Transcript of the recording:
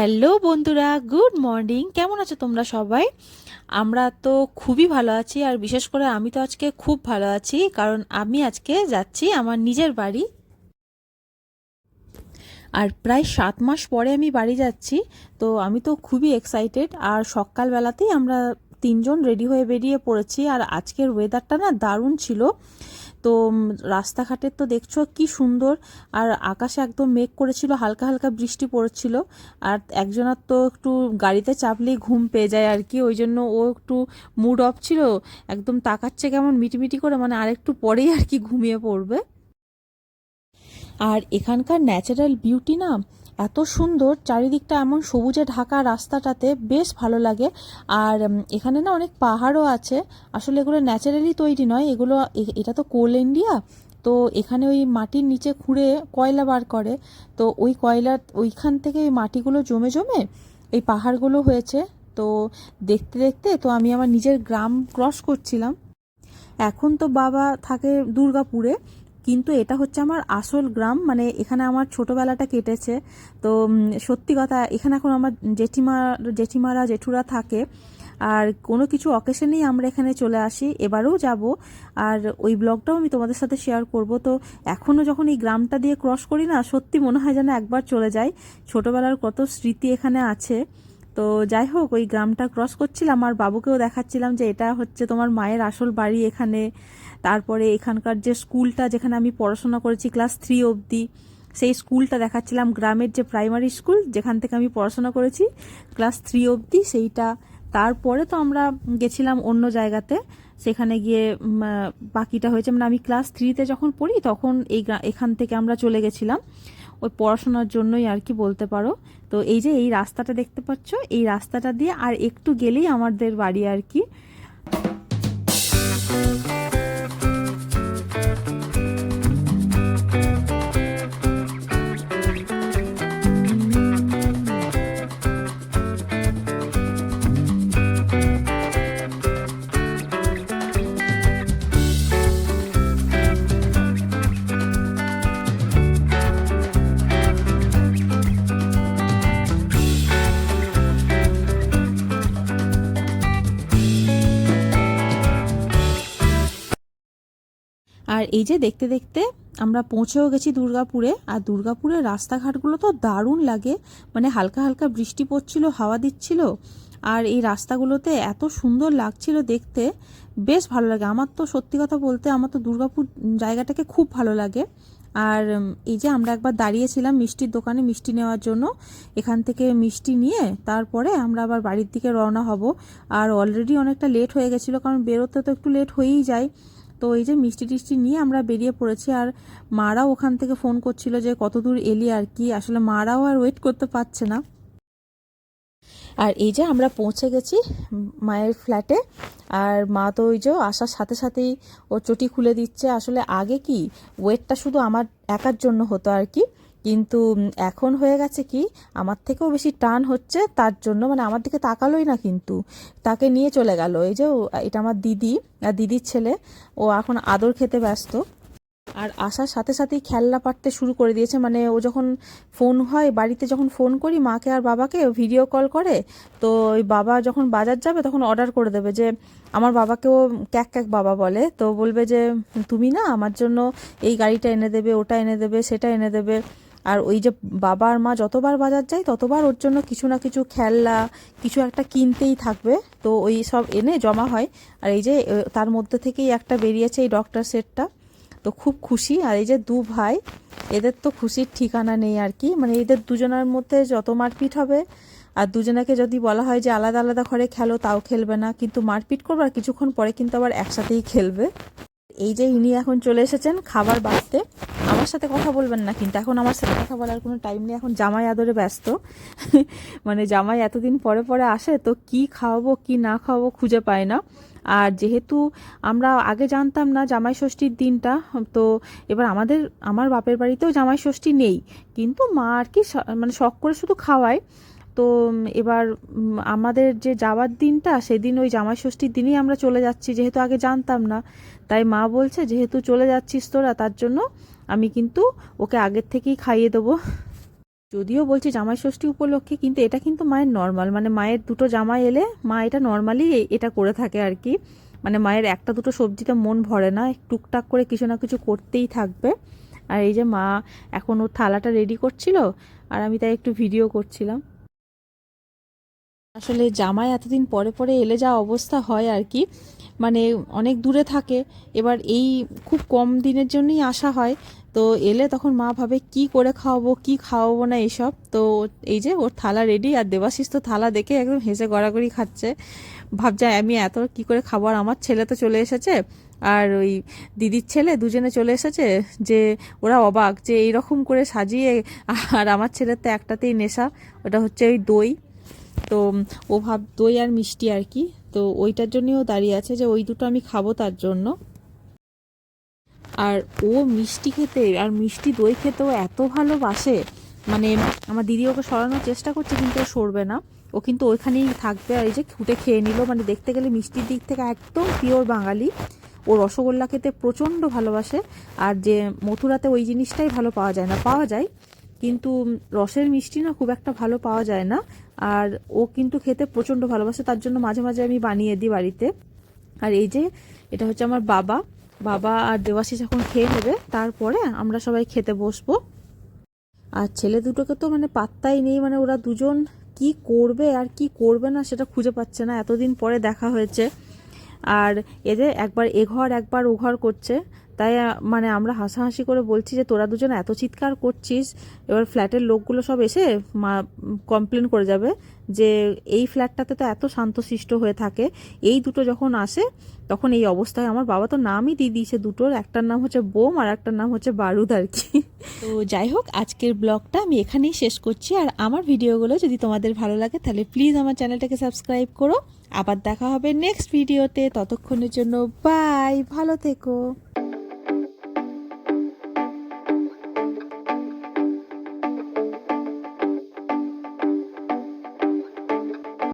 Hello বন্ধুরা, good morning. কেমন আছো তোমরা সবাই? আমরা তো খুবই ভালো আছি আর বিশেষ করে আমি তো আজকে খুব ভালো আছি, কারণ আমি আজকে যাচ্ছি আমার নিজের বাড়ি। আর প্রায় সাত মাস পরে আমি বাড়ি যাচ্ছি, তো আমি তো খুবই এক্সাইটেড আর সকালবেলাতেই আমরা তিনজন রেডি হয়ে বেরিয়ে পড়েছি, আর আজকের ওয়েদারটা না দারুণ ছিল। তো রাস্তাঘাটের তো দেখছ কি সুন্দর। আর আকাশে একদম মেঘ করেছিল, হালকা হালকা বৃষ্টি পড়ছিল। আর একজনের তো একটু গাড়িতে চাপলেই ঘুম পেয়ে যায় আর কি, ওই জন্য ও একটু মুড অফ ছিল। একদম তাকাচ্ছে কেমন মিটিমিটি করে মানে আরেকটু পরেই আর কি ঘুমিয়ে পড়বে। আর এখানকার ন্যাচারাল বিউটি না এত সুন্দর, চারিদিকটা এমন সবুজে ঢাকা রাস্তাটাতে বেশ ভালো লাগে। আর এখানে না অনেক পাহাড়ও আছে। আসলে এগুলো ন্যাচারালি তৈরি নয়, এগুলো এটা তো কোল ইন্ডিয়া। তো এখানে ওই মাটির নিচে খুঁড়ে কয়লা বার করে। তো ওই কয়লা ওইখান থেকে ওই মাটিগুলো জমে জমে এই পাহাড়গুলো হয়েছে। তো দেখতে দেখতে তো আমি আমার নিজের গ্রাম ক্রস করছিলাম। এখন তো বাবা থাকে দুর্গাপুরে। কিন্তু এটা হচ্ছে আমার আসল গ্রাম মানে এখানে আমার ছোটোবেলাটা কেটেছে। তো সত্যি কথা, এখানে এখন আমার জেঠিমা, জেঠিমারা, জেঠুরা থাকে। আর কোনো কিছু অকেশনেই আমরা এখানে চলে আসি, এবারেও যাব। আর ওই ব্লগটাও আমি তোমাদের সাথে শেয়ার করব। তো এখনও যখন এই গ্রামটা দিয়ে ক্রস করি না, সত্যি মনে হয় যেন একবার চলে যাই। ছোটোবেলার কত স্মৃতি এখানে আছে। তো, যাই হোক, ওই গ্রামটা ক্রস করছিলাম, আর বাবুকেও দেখাচ্ছিলাম যে এটা হচ্ছে তোমার মায়ের আসল বাড়ি এখানে। তারপরে এখানকার যে স্কুলটা যেখানে আমি পড়াশোনা করেছি ক্লাস থ্রি অবধি, সেই স্কুলটা দেখাচ্ছিলাম গ্রামের যে প্রাইমারি স্কুল যেখান থেকে আমি পড়াশোনা করেছি ক্লাস থ্রি অবধি, সেইটা। তারপরে তো আমরা গেছিলাম অন্য জায়গাতে, সেখানে গিয়ে বাকিটা হয়েছে। মানে আমি ক্লাস থ্রিতে যখন পড়ি তখন এই এখান থেকে আমরা চলে গেছিলাম। ওই পড়াশোনার জন্যই আর কি বলতে পারো। তো এই যে এই রাস্তাটা দেখতে পাচ্ছ, এই রাস্তাটা দিয়ে আর একটু গেলেই আমাদের বাড়ি আর কি। আর এই যে দেখতে দেখতে আমরা পৌঁছেও গেছি দুর্গাপুরে, আর দুর্গাপুরের রাস্তাঘাটগুলো তো দারুণ লাগে। মানে হালকা হালকা বৃষ্টি পড়ছিল, হাওয়া দিচ্ছিল, আর এই রাস্তাগুলোতে এত সুন্দর লাগছিল দেখতে। বেশ ভালো লাগে। আমার তো সত্যি কথা বলতে আমার তো দুর্গাপুর জায়গাটাকে খুব ভালো লাগে। আর এই যে আমরা একবার দাঁড়িয়েছিলাম মিষ্টির দোকানে মিষ্টি নেওয়ার জন্য। এখান থেকে মিষ্টি নিয়ে তারপরে আমরা আবার বাড়ির দিকে রওনা হব। আর অলরেডি অনেকটা লেট হয়ে গেছিল, কারণ বেরোতে তো একটু লেট হয়েই যায়। তো এই যে মিষ্টি টিষ্টি নিয়ে আমরা বেরিয়ে পড়েছি, আর মারাও ওখান থেকে ফোন করছিল যে কত দূর এলি আর কি। আসলে মারাও আর ওয়েট করতে পারছে না। আর এই যে আমরা পৌঁছে গেছি মায়ের ফ্ল্যাটে আর মা তো ওই যে আসার সাথে সাথেই ও চটি খুলে দিচ্ছে। আসলে আগে কি ওয়েটটা শুধু আমার একার জন্য হতো আর কি। কিন্তু এখন হয়ে গেছে কি, আমার থেকেও বেশি টান হচ্ছে, তার জন্য মানে আমার দিকে তাকালোই না কিন্তু, তাকে নিয়ে চলে গেল। এই যে এটা আমার দিদি আর দিদির ছেলে, ও এখন আদর খেতে ব্যস্ত। আর আসার সাথে সাথেই খেলনা পাড়তে শুরু করে দিয়েছে মানে ও যখন ফোন হয়, বাড়িতে যখন ফোন করি, মাকে আর বাবাকে ভিডিও কল করে, তো ওই বাবা যখন বাজার যাবে, তখন অর্ডার করে দেবে যে, আমার বাবাকেও ক্যাক ক্যাক বাবা বলে, তো বলবে যে, তুমি না, আমার জন্য এই গাড়িটা এনে দেবে, ওটা এনে দেবে, সেটা এনে দেবে। আর ওই যে বাবা আর মা যতবার বাজার যায়, ততবার ওর জন্য কিছু না কিছু খেলনা, কিছু একটা কিনতেই থাকবে। তো ওই সব এনে জমা হয়। আর এই যে তার মধ্যে থেকেই একটা বেরিয়েছে এই ডক্টর সেটটা। তো খুব খুশি। আর এই যে দু ভাই, এদের তো খুশির ঠিকানা নেই আর কি। মানে এদের দুজনের মধ্যে যত মারপিট হবে, আর দুজনাকে যদি বলা হয় যে আলাদা আলাদা ঘরে খেলো, তাও খেলবে না। কিন্তু মারপিট করবে, আর কিছুক্ষণ পরে কিন্তু আবার একসাথেই খেলবে। এই যে ইনি এখন চলে এসেছেন খাবার বাড়তে, আমার সাথে কথা বলবেন না কিন্তু, এখন আমার সাথে কথা বলার কোনো টাইম নেই। এখন জামাই আদরে ব্যস্ত। মানে জামাই এতদিন পরে পরে আসে, তো কি খাওয়াবো, কি না খাওয়াবো খুঁজে পায় না। আর যেহেতু আমরা আগে জানতাম না জামাই ষষ্ঠীর দিনটা, তো এবার আমাদের, আমার বাপের বাড়িতেও জামাই ষষ্ঠী নেই। কিন্তু মা আর কি মানে শখ করে শুধু খাওয়ায়। তো এবার আমাদের যে যাওয়ার দিনটা, সেদিন ওই জামাই ষষ্ঠীর দিনই আমরা চলে যাচ্ছি, যেহেতু আগে জানতাম না। তাই মা বলছে, যেহেতু চলে যাচ্ছিস তোরা, তার জন্য আমি কিন্তু ওকে আগের থেকেই খাইয়ে দেবো। যদিও বলছে জামাই ষষ্ঠী উপলক্ষে, কিন্তু এটা কিন্তু মায়ের নর্মাল মানে মায়ের দুটো জামাই এলে মা এটা নর্মালি এটা করে থাকে আর কি। মানে মায়ের একটা দুটো সবজিতে মন ভরে না, টুকটাক করে কিছু না কিছু করতেই থাকবে। আর এই যে মা, এখন ওর থালাটা রেডি করছিল, আর আমি তাই একটু ভিডিও করছিলাম। আসলে জামাই এতদিন পরে পরে এলে যা অবস্থা হয় আর কি মানে অনেক দূরে থাকে। এবার এই খুব কম দিনের জন্যই আসা হয়। তো এলে তখন মা ভাবে, কি করে খাওয়াবো, কি খাওয়াবো না এইসব তো এই যে ওর থালা রেডি আর দেবাশিস তো থালা দেখে একদম হেসে গড়াগড়ি খাচ্ছে। ভাবছে আমি এত কি করে খাব? আর আমার ছেলে তো চলে এসেছে। আর ওই দিদির ছেলে দুজনে চলে এসেছে যে ওরা অবাক যে এইরকম করে সাজিয়ে, আর আমার ছেলের তো একটাতেই নেশা, ওটা হচ্ছে ওই দই। তো ও ভাব, দই আর মিষ্টি আর কি। তো ওইটার জন্যই ও দাঁড়িয়ে আছে যে ওই দুটো আমি খাব তার জন্য। আর ও মিষ্টি খেতে, আর মিষ্টি দই খেতে ও এত ভালোবাসে। মানে আমার দিদি ওকে সরানোর চেষ্টা করছে কিন্তু ও সরবে না। ও কিন্তু ওইখানেই থাকবে আর এই যে খুঁটে খেয়ে নিল। মানে দেখতে গেলে মিষ্টির দিক থেকে একদম পিওর বাঙালি। ও রসগোল্লা খেতে প্রচণ্ড ভালোবাসে। আর যে মথুরাতে ওই জিনিসটাই ভালো পাওয়া যায় না। পাওয়া যায়, কিন্তু রসের মিষ্টি না খুব একটা ভালো পাওয়া যায় না। আর ও কিন্তু খেতে প্রচণ্ড ভালোবাসে, তার জন্য মাঝে মাঝে আমি বানিয়ে দিই বাড়িতে। আর এই যে, এটা হচ্ছে আমার বাবা। বাবা আর দেবাশিস এখন খেয়ে নেবে, তারপরে আমরা সবাই খেতে বসবো। আর ছেলে দুটোকে তো মানে পাত্তাই নেই মানে ওরা দুজন কি করবে আর কি করবে না সেটা খুঁজে পাচ্ছে না, এতদিন পরে দেখা হয়েছে। আর এদের একবার এ ঘর, একবার ও ঘর করছে। তাই মানে আমরা হাসাহাসি করে বলছি যে, তোরা দুজন এত চিৎকার করছিস, এবার ফ্ল্যাটের লোকগুলো সব এসে মা, কমপ্লেন করে যাবে যে, এই ফ্ল্যাটটাতে তো এত শান্তশিষ্ট হয়ে থাকে। এই দুটো যখন আসে, তখন এই অবস্থায় আমার বাবা তো নামই দিয়ে দিয়েছে দুটোর। একটার নাম হচ্ছে বোম, আর একটার নাম হচ্ছে বারুদ আর কি। তো যাই হোক, আজকের ব্লগটা আমি এখানেই শেষ করছি। আর আমার ভিডিওগুলো যদি তোমাদের ভালো লাগে, তাহলে প্লিজ আমার চ্যানেলটাকে সাবস্ক্রাইব করো। আবার দেখা হবে নেক্সট ভিডিওতে। ততক্ষণের জন্য বাই, ভালো থেকো।